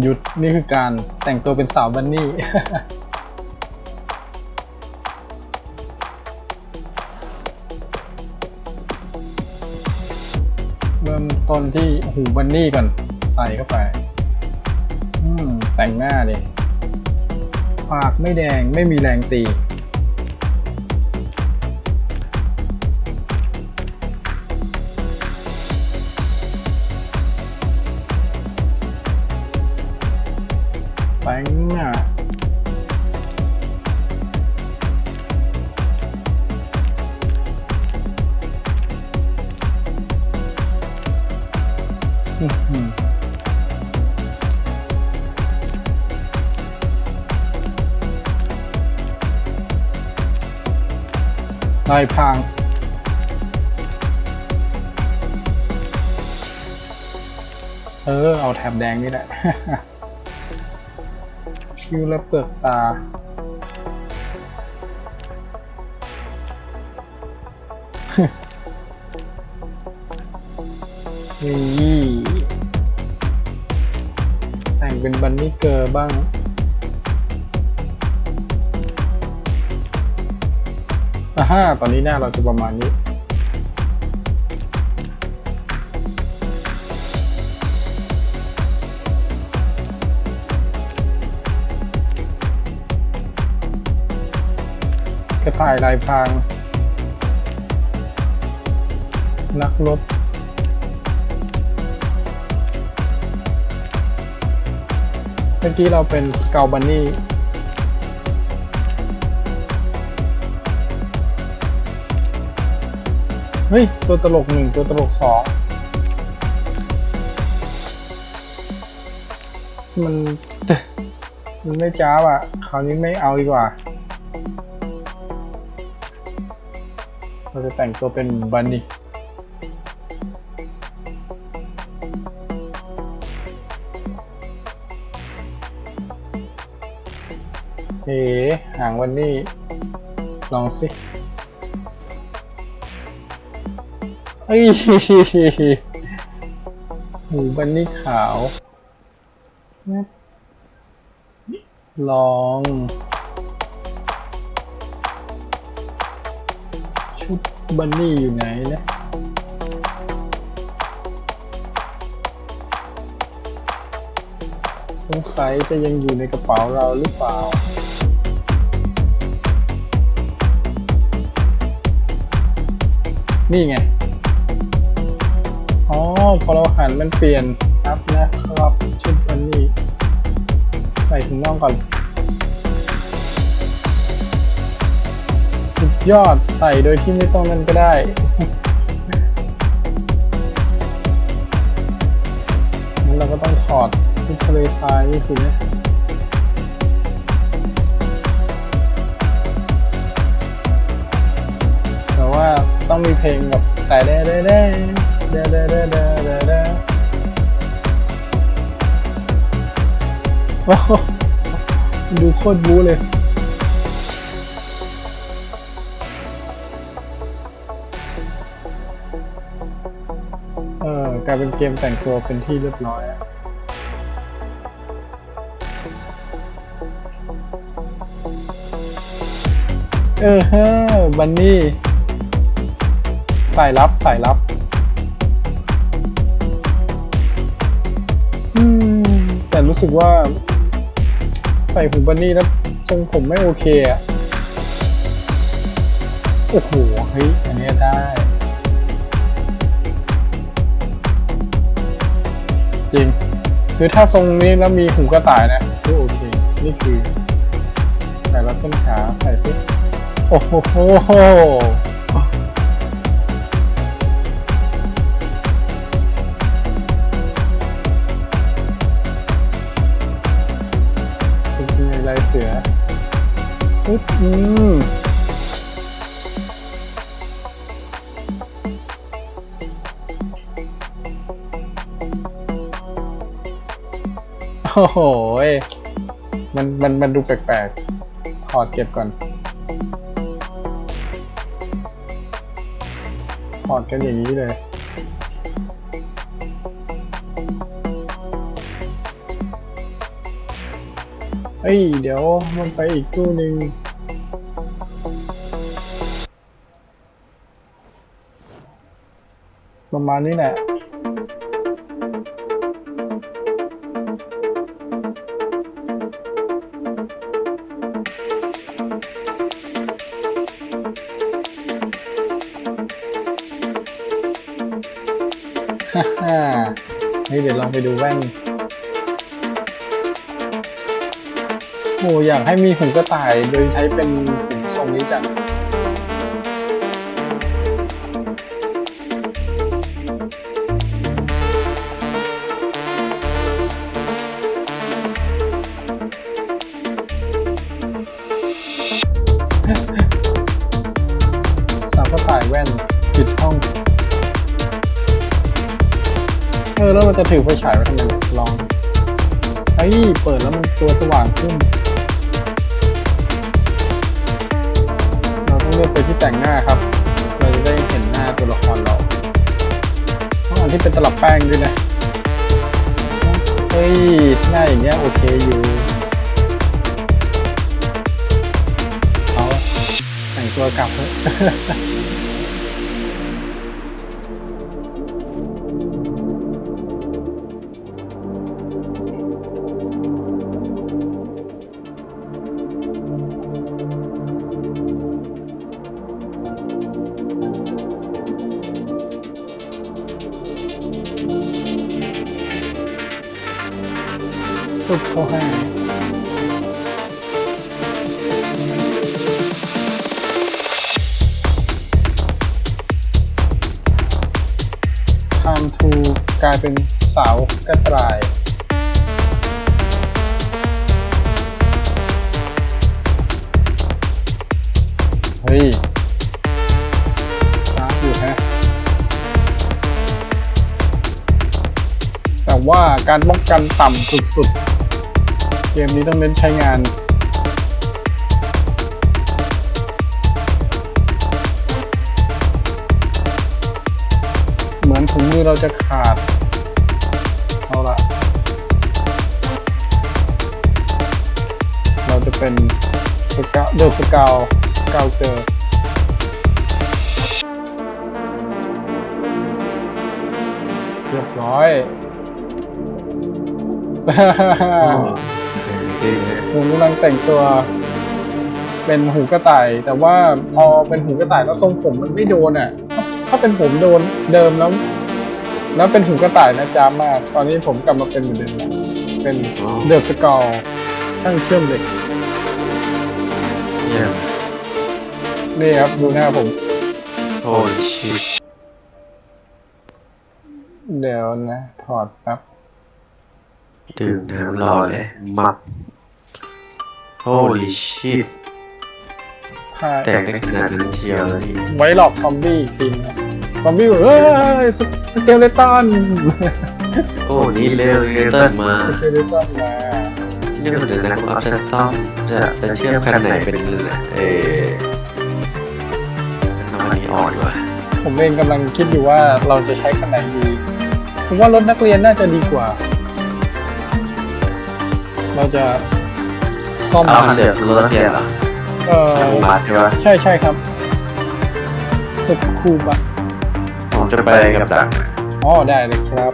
หยุดนี่คือการแต่งตัวเป็นสาวบันนี่ เริ่มต้นที่หูบันนี่ก่อน ใส่เข้าไป แต่งหน้าดิปากไม่แดงไม่มีแรงตี แต่งหน้าอื้อหือลายพางเออ เอาแถบแดงนี่แหละ คิ้วและเปลือกตา นี่แต่งเป็นบันนี่เกอร์บ้างอ่าฮะตอนนี้หน้าเราจะประมาณนี้ กระต่ายลายพรางนักรบเมื่อกี้เราเป็นสเกลบันนี่เฮ้ย ตัวตลกหนึ่งตัวตลกสองมัน มันไม่จ้าบอะ คราวนี้ไม่เอาดีกว่า เราจะแต่งตัวเป็นบันนี่เอ๋หางวันนี้ ลองสิเอ้ยหูบันนี่ขาว ลอง บันนี่อยู่ไหนนะสงสัยจะยังอยู่ในกระเป๋าเราหรือเปล่านี่ไง อ๋อ พอเราหันมันเปลี่ยนครับนะครับชุดบันนี่ใส่ถุงน่องก่อน ยอดใส่โดยที่ไม่ต้องนั่นก็ได้งั้นเราก็ต้องถอดที่ทะเลทรายนี่สินะแต่ว่าต้องมีเพลงแบบแต่เด้เด้เด้เด้เด้เด้เด้เด้เด้ว้าวดูโคตรบู๊เลย กลายเป็นเกมแต่งตัวเป็นที่เรียบร้อยเออเฮ้อบันนี่สายลับสายลับ อืม แต่รู้สึกว่า ใส่หูบันนี่แล้วทรงผมไม่โอเคอะโอ้โห เฮ้ย อันเนี้ยได้ จริง คือถ้าทรงนี้แล้วมีหูกระต่ายนะก็โอเค นี่คือ ใส่แล้วต้นขาใส่ซิโอ้โหเป็นไงลายเสืออุ๊บอืม โอ้โหมันมันมันดูแปลกๆถอดเก็บก่อน ถอดกันอย่างนี้เลยเอ้ย เดี๋ยวมันไปอีกตู้หนึ่งประมาณนี้แหละ ฮ่าฮ่เฮ้ยเดี๋ยวลองไปดูแว่นโอ้อยากให้มีหูกระต่ายโดยใช้เป็นหูทรงนี้จังสาวกระต่ายแว่นปิดห้อง เออแล้วมันจะถือไฟฉายไว้ทำไมลองไอ้ยเปิดแล้วมันตัวสว่างขึ้น เราต้องเลือกไปที่แต่งหน้าครับ เราจะได้เห็นหน้าตัวละครเราต้องอันที่เป็นตลับแป้งด้วยนะเฮ้ยหน้าอย่างเงี้ยโอเคอยู่เอาแต่งตัวกลับเถอ สุดเขาให้ทำทูกลายเป็นสาวกระต่ายเฮ้ยช้าอยู่แฮะ แต่ว่าการป้องกันต่ำสุดๆ มนี้ต้องเน้นใช้งานเหมือนถุงมือเราจะขาด เอาละเราจะเป็นสกาเดอสกาวสกาวเกอเรียบร้อย ผมกำลังแต่งตัวเป็นหูกระต่าย แต่ว่าพอเป็นหูกระต่ายแล้วทรงผมมันไม่โดนอะถ้าถ้าเป็นผมโดนเดิมแล้ว แล้วเป็นหูกระต่ายนะจ้ามาก ตอนนี้ผมกลับมาเป็นเหมือนเดิมแล้วเป็นอ๋อเดอะสกอลช่างเชื่อมเหล็กเนี่ยนี่ครับดูหน้าผม โอ้ยชิตเดี๋ยวนะ ถอดแป๊บ ดื่มน้ำรอเลยมัก Holy shit ถ้าแตกได้ขนาดนั้นเชียวแล้วนี่ไว้หลอกซอมบี้อีกทีนะซอมบี้บอกเฮ้ยสสเกลเลตันโอ้นี่เร็วเกเติ้ลมา สเกลเลตันมานี่มันเดี๋ยวนะคุณเอาจะซ่อมจะจะเชื่อมคันไหนเป็นเออเอาอันนี้ออกดีกว่า ผมเองกำลังคิดอยู่ว่าเราจะใช้คันไหนดี ผมว่ารถนักเรียนน่าจะดีกว่า เราจะซ่อมเอาคันเดียวรถเทียนเหรอเออคันบาทใช่ปะใช่ใช่ครับสกูปะผมจะไปกับดักอ๋อได้เลยครับ